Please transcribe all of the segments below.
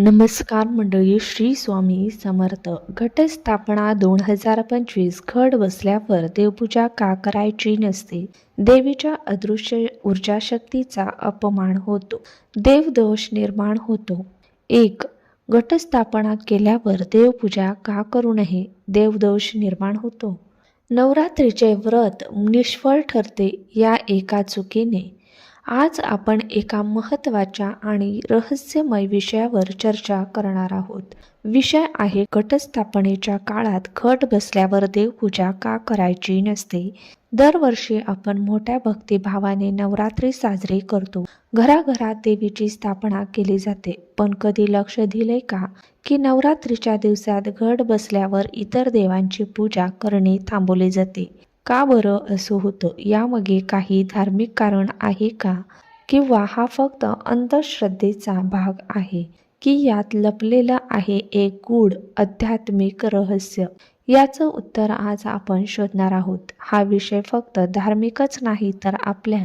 नमस्कार मंडळी श्री स्वामी समर्थ. घटस्थापना दोन हजार पंचवीस घट बसल्यावर देवपूजा का करायची नसते? देवीच्या अदृश्य ऊर्जा शक्तीचा अपमान होतो. देवदोष निर्माण होतो. एक घटस्थापना केल्यावर देवपूजा का करू नये? देवदोष निर्माण होतो. नवरात्रीचे व्रत निष्फळ ठरते या एका चुकीने. आज आपण एका महत्त्वाच्या आणि रहस्यमय विषयावर चर्चा करणार आहोत. विषय आहे घटस्थापनेच्या काळात घट बसल्यावर देवपूजा का करायची नसते. दरवर्षी आपण मोठ्या भक्तिभावाने नवरात्री साजरी करतो. घराघरात देवीची स्थापना केली जाते. पण कधी लक्ष दिले का? की नवरात्रीच्या दिवसात घट बसल्यावर इतर देवांची पूजा करणे थांबवले जाते. का बरं असं होतं? यामागे काही धार्मिक कारण आहे का? किंवा हा फक्त अंधश्रद्धेचा भाग आहे की यात लपलेलं आहे एक गूढ आध्यात्मिक रहस्य? याचं उत्तर आज आपण शोधणार आहोत. हा विषय फक्त धार्मिकच नाही तर आपल्या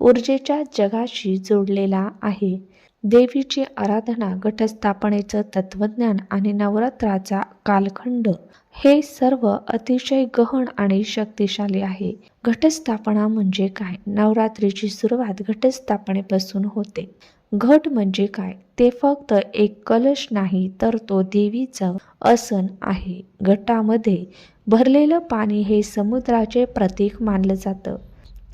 ऊर्जेच्या जगाशी जोडलेला आहे. देवीची आराधना घटस्थापनेचं तत्वज्ञान आणि नवरात्राचा कालखंड हे सर्व अतिशय गहन आणि शक्तिशाली आहे. घटस्थापना म्हणजे काय? नवरात्रीची सुरुवात घटस्थापनेपासून होते. घट म्हणजे काय? ते फक्त एक कलश नाही तर तो देवीचं आसन आहे. घटामध्ये भरलेलं पाणी हे समुद्राचे प्रतीक मानलं जातं.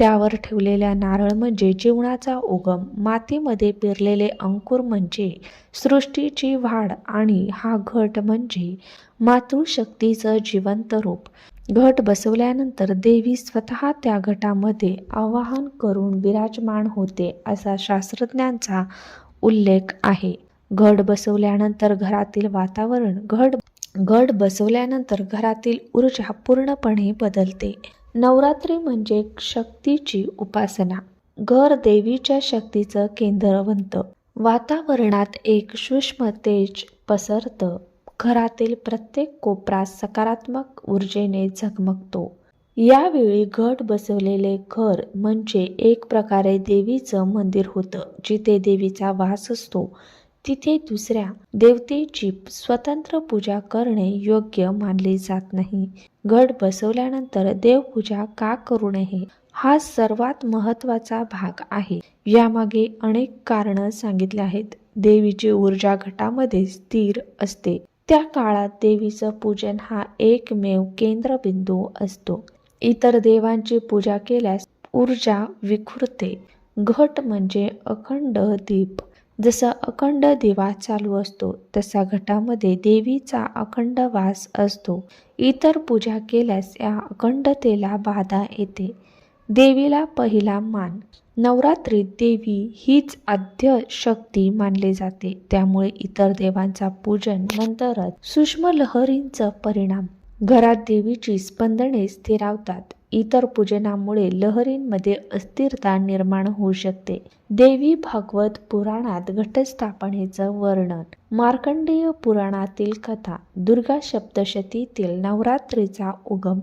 त्यावर ठेवलेल्या नारळ म्हणजे जीवनाचा उगम. मातीमध्ये पेरलेले अंकुर म्हणजे सृष्टीची वाढ आणि हा घट म्हणजे मातृशक्तीचं जिवंत रूप. घट बसवल्यानंतर देवी स्वतः त्या घटामध्ये आवाहन करून विराजमान होते असा शास्त्रज्ञांचा उल्लेख आहे. घट बसवल्यानंतर घरातील वातावरण घट घट बसवल्यानंतर घरातील ऊर्जा पूर्णपणे बदलते. नवरात्री म्हणजे शक्तीची उपासना. घर देवीच्या शक्तीचं केंद्र बनतं वातावरणात एक सूक्ष्म तेज पसरतं. घरातील प्रत्येक कोपरा सकारात्मक ऊर्जेने झगमगतो. यावेळी घट बसवलेले घर म्हणजे एक प्रकारे देवीचं मंदिर होतं जिथे देवीचा वास असतो. तिथे दुसऱ्या देवतेची स्वतंत्र पूजा करणे योग्य मानले जात नाही. घट बसवल्यानंतर देवपूजा का करू नये? हा सर्वात महत्त्वाचा भाग आहे. यामागे अनेक कारणं सांगितले आहेत. देवीची ऊर्जा घटामध्ये स्थिर असते. त्या काळात देवीचं पूजन हा एकमेव केंद्रबिंदू असतो. इतर देवांची पूजा केल्यास ऊर्जा विखुरते. घट म्हणजे अखंड दीप. जसा अखंड दिवा चालू असतो तसा घटामध्ये देवीचा अखंड वास असतो. इतर पूजा केल्यास या अखंडतेला बाधा येते. देवीला पहिला मान. नवरात्रीत देवी हीच आद्य शक्ती मानली जाते. त्यामुळे इतर देवांचा पूजन नंतरच सूक्ष्म लहरींचा परिणाम. घरात देवीची स्पंदने स्थिरावतात. इतर पूजनामुळे लहरींमध्ये अस्थिरता निर्माण होऊ शकते. देवी भागवत पुराणात घटस्थापनेचं वर्णन. मार्कंडेय पुराणातील कथा दुर्गा सप्तशतीतील नवरात्रीचा उगम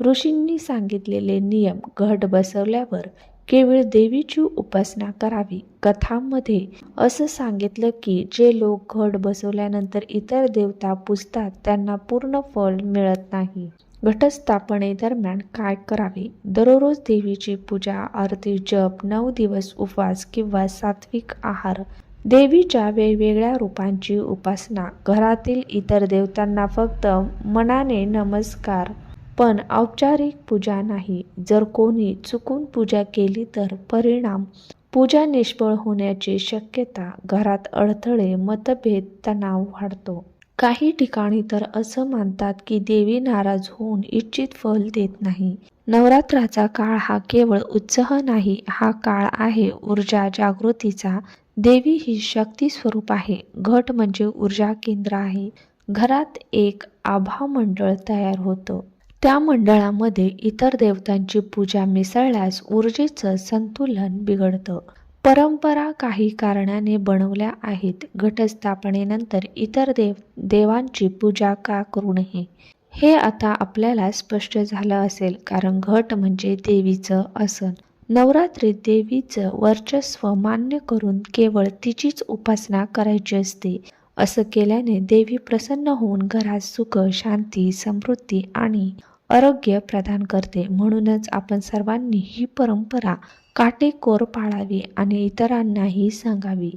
ऋषींनी सांगितलेले नियम घट बसवल्यावर केवळ देवीची उपासना करावी. कथांमध्ये असं सांगितलं की जे लोक घट बसवल्यानंतर इतर देवता पुजतात त्यांना पूर्ण फळ मिळत नाही. घटस्थापने दरम्यान काय करावे? दररोज देवीची पूजा आरती जप नऊ दिवस उपवास किंवा सात्विक आहार. देवीच्या वेगवेगळ्या रूपांची उपासना. घरातील इतर देवतांना फक्त मनाने नमस्कार पण औपचारिक पूजा नाही. जर कोणी चुकून पूजा केली तर परिणाम पूजा निष्फळ होण्याची शक्यता घरात अडथळे मतभेद तणाव वाढतो. काही ठिकाणी तर असं मानतात की देवी नाराज होऊन इच्छित फल देत नाही. नवरात्राचा काळ हा केवळ उत्साह नाही हा काळ आहे ऊर्जा जागृतीचा. देवी ही शक्ती स्वरूप आहे. घट म्हणजे ऊर्जा केंद्र आहे. घरात एक आभा मंडळ तयार होतं. त्या मंडळामध्ये इतर देवतांची पूजा मिसळल्यास ऊर्जेचं संतुलन बिघडतं. परंपरा काही कारणाने बनवल्या आहेत. घटस्थापनेनंतर इतर देव देवांची पूजा का करू नये? हे आता आपल्याला स्पष्ट झालं असेल कारण घट म्हणजे देवीचं आसन. नवरात्रीत देवीचं वर्चस्व मान्य करून केवळ तिचीच उपासना करायची असते. असं केल्याने देवी प्रसन्न होऊन घरात सुख शांती समृद्धी आणि आरोग्य प्रदान करते. म्हणूनच आपण सर्वांनी ही परंपरा काटेकोर पाळावी आणि इतरांनाही सांगावी.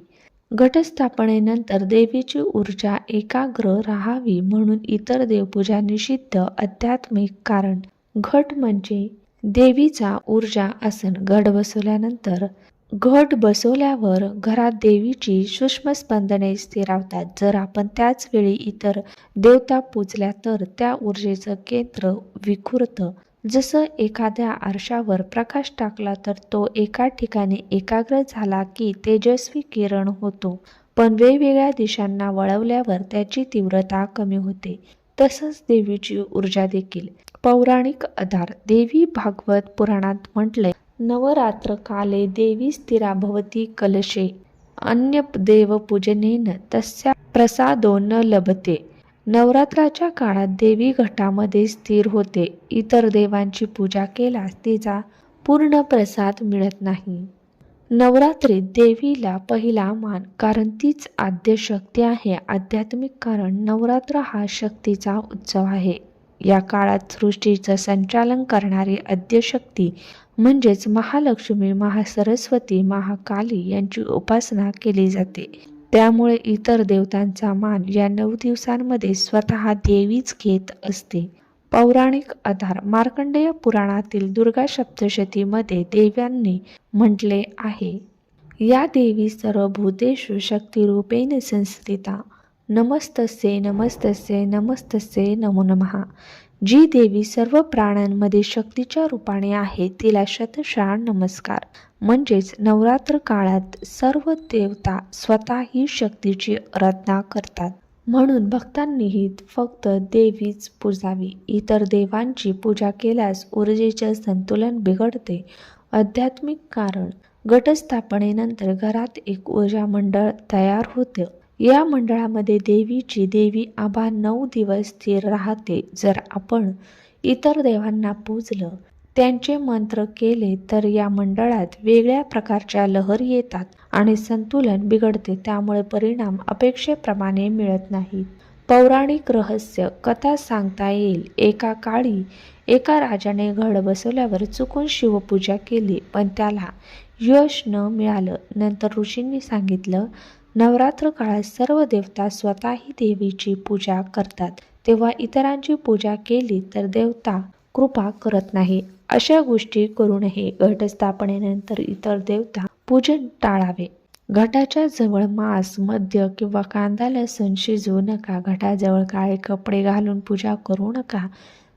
घटस्थापनेनंतर देवीची ऊर्जा एकाग्र राहावी म्हणून इतर देवपूजा निषिद्ध आध्यात्मिक कारण. घट म्हणजे देवीचा ऊर्जा आसन घट बसवल्यानंतर घट बसवल्यावर घरात देवीची सूक्ष्म स्पंदने स्थिरावतात. जर आपण त्याच वेळी इतर देवता पूजल्या तर त्या ऊर्जेचं केंद्र विखुरतं. जसं एखाद्या आरशावर प्रकाश टाकला तर तो एका ठिकाणी एकाग्र झाला की तेजस्वी किरण होतो. पण वेगवेगळ्या दिशांना वळवल्यावर त्याची तीव्रता कमी होते. तसंच देवीची ऊर्जा देखील. पौराणिक आधार देवी भागवत पुराणात म्हटलंय नवरात्र काले देवी स्थिरा भवती कलशे अन्य देवपूजनेन तस्या प्रसादो न लभते. नवरात्राच्या काळात देवी घटामध्ये स्थिर होते. इतर देवांची पूजा केल्यास तिचा पूर्ण प्रसाद मिळत नाही. नवरात्रीत देवीला पहिला मान कारण तीच आद्य शक्ती आहे. आध्यात्मिक कारण नवरात्र हा शक्तीचा उत्सव आहे. या काळात सृष्टीचं संचालन करणारी आद्यशक्ती म्हणजेच महालक्ष्मी महासरस्वती महाकाली यांची उपासना केली जाते. त्यामुळे इतर देवतांचा मान या नऊ दिवसांमध्ये स्वतः देवीच घेत असते. पौराणिक आधार मार्कंडेय पुराणातील दुर्गा सप्तशतीमध्ये देव्यांनी म्हटले आहे. या देवी सर्व भूतेषु शक्तिरूपेण संस्थिता नमस्तस्ये नमस्तस्ये नमस्तस्ये नमो नमः. जी देवी सर्व प्राण्यांमध्ये शक्तीच्या रूपाने आहे तिला शतशा नमस्कार. म्हणजेच नवरात्र काळात सर्व देवता स्वतः ही शक्तीची आराधना करतात. म्हणून भक्तांनीही फक्त देवीच पूजावी इतर देवांची पूजा केल्यास ऊर्जेचे संतुलन बिघडते. आध्यात्मिक कारण घटस्थापनेनंतर घरात एक ऊर्जा मंडळ तयार होते. या मंडळामध्ये देवीची देवी आबा नऊ दिवस स्थिर राहते. जर आपण इतर देवांना पूजलं त्यांचे मंत्र केले तर या मंडळात वेगळ्या प्रकारच्या लहरी येतात आणि संतुलन बिघडते. त्यामुळे परिणाम अपेक्षेप्रमाणे मिळत नाहीत. पौराणिक रहस्य कथा सांगता येईल. एका काळी एका राजाने घड बसवल्यावर चुकून शिवपूजा केली पण त्याला यश न मिळालं. नंतर ऋषींनी सांगितलं नवरात्र काळात सर्व देवता स्वतःही देवीची पूजा करतात. तेव्हा इतरांची पूजा केली तर देवता कृपा करत नाही. अशा गोष्टी करूनही घटस्थापनेनंतर इतर देवता पूजन टाळावे. घटाच्या जवळ मांस मद्य किंवा कांदा लसूण शिजवू नका. घटाजवळ काळे कपडे घालून पूजा करू नका.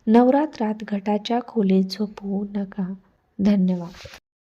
नवरात्रात घटाच्या खोलीत झोपवू नका. धन्यवाद.